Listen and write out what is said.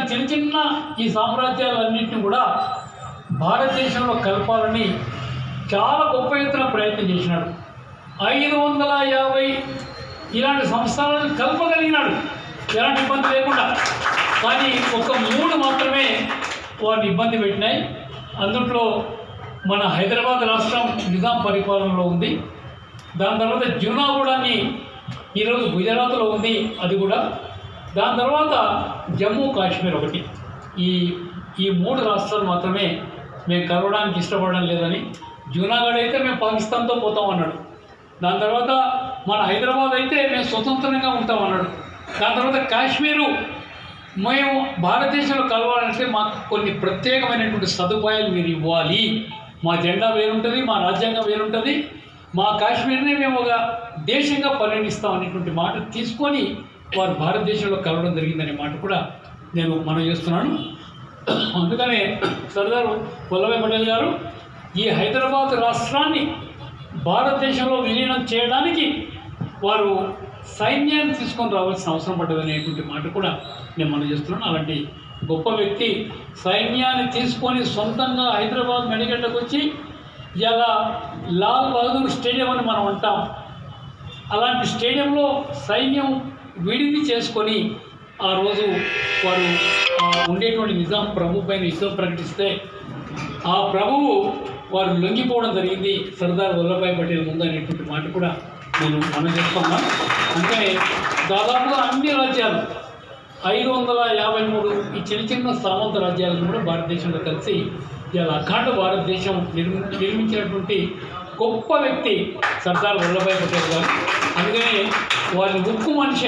ఇలాంటి చిన్న చిన్న ఈ సామ్రాజ్యాలన్నింటినీ కూడా భారతదేశంలో కలపాలని చాలా గొప్ప ఎత్తున ప్రయత్నం చేసినాడు. ఐదు వందల యాభై ఇలాంటి సంస్థలను కలపగలిగినాడు. ఎలాంటి ఇబ్బంది లేకుండా. కానీ ఒక మూడు మాత్రమే వారిని ఇబ్బంది పెట్టినాయి. అందుట్లో మన హైదరాబాద్ రాష్ట్రం నిజాం పరిపాలనలో ఉంది. దాని తర్వాత జూనాగూడని ఈరోజు గుజరాత్లో ఉంది అది కూడా. దాని తర్వాత జమ్మూ కాశ్మీర్ ఒకటి. ఈ ఈ మూడు రాష్ట్రాలు మాత్రమే మేము కలవడానికి ఇష్టపడడం లేదని జూనాగఢ్ అయితే మేము పాకిస్తాన్తో పోతాం అన్నాడు. దాని తర్వాత మన హైదరాబాద్ అయితే మేము స్వతంత్రంగా ఉంటాం అన్నాడు. దాని తర్వాత కాశ్మీరు మేము భారతదేశంలో కలవాలంటే మాకు కొన్ని ప్రత్యేకమైనటువంటి సదుపాయాలు మీరు ఇవ్వాలి. మా జెండా వేరుంటుంది మా రాజ్యాంగం వేరుంటుంది. మా కాశ్మీర్ని మేము ఒక దేశంగా పరిగణిస్తాం అనేటువంటి మాట తీసుకొని వారు భారతదేశంలో కలవడం జరిగిందనే మాట కూడా నేను మనం చేస్తున్నాను. అందుకనే సర్దార్ వల్లభాయ్ పటేల్ గారు ఈ హైదరాబాద్ రాష్ట్రాన్ని భారతదేశంలో విలీనం చేయడానికి వారు సైన్యాన్ని తీసుకొని రావాల్సిన అవసరం పడ్డది అనేటువంటి మాట కూడా నేను మనం చేస్తున్నాను. అలాంటి గొప్ప వ్యక్తి సైన్యాన్ని తీసుకొని సొంతంగా హైదరాబాద్ మెడిగడ్డకు వచ్చి ఇలా లాల్ బహదూర్ స్టేడియం అని మనం అంటాం. అలాంటి స్టేడియంలో సైన్యం విడిది చేసుకొని ఆ రోజు వారు ఉండేటువంటి నిజాం ప్రభు పైన యుద్ధం ప్రకటిస్తే ఆ ప్రభువు వారు లొంగిపోవడం జరిగింది. సర్దార్ వల్లభాయ్ పటేల్ ముందు అనేటువంటి మాట కూడా నేను మనం చెప్తున్నాను అంటే దాదాపుగా అన్ని రాజ్యాలు ఐదు వందల యాభై మూడు ఈ చిన్న చిన్న సామంత రాజ్యాలను కూడా భారతదేశంలో కలిసి ఇలా అఖండ భారతదేశం నిర్మి నిర్మించినటువంటి గొప్ప వ్యక్తి సర్దార్ వల్లభాయ్ పటేల్ గారు. అందుకని వారిని ఉక్కు మనిషి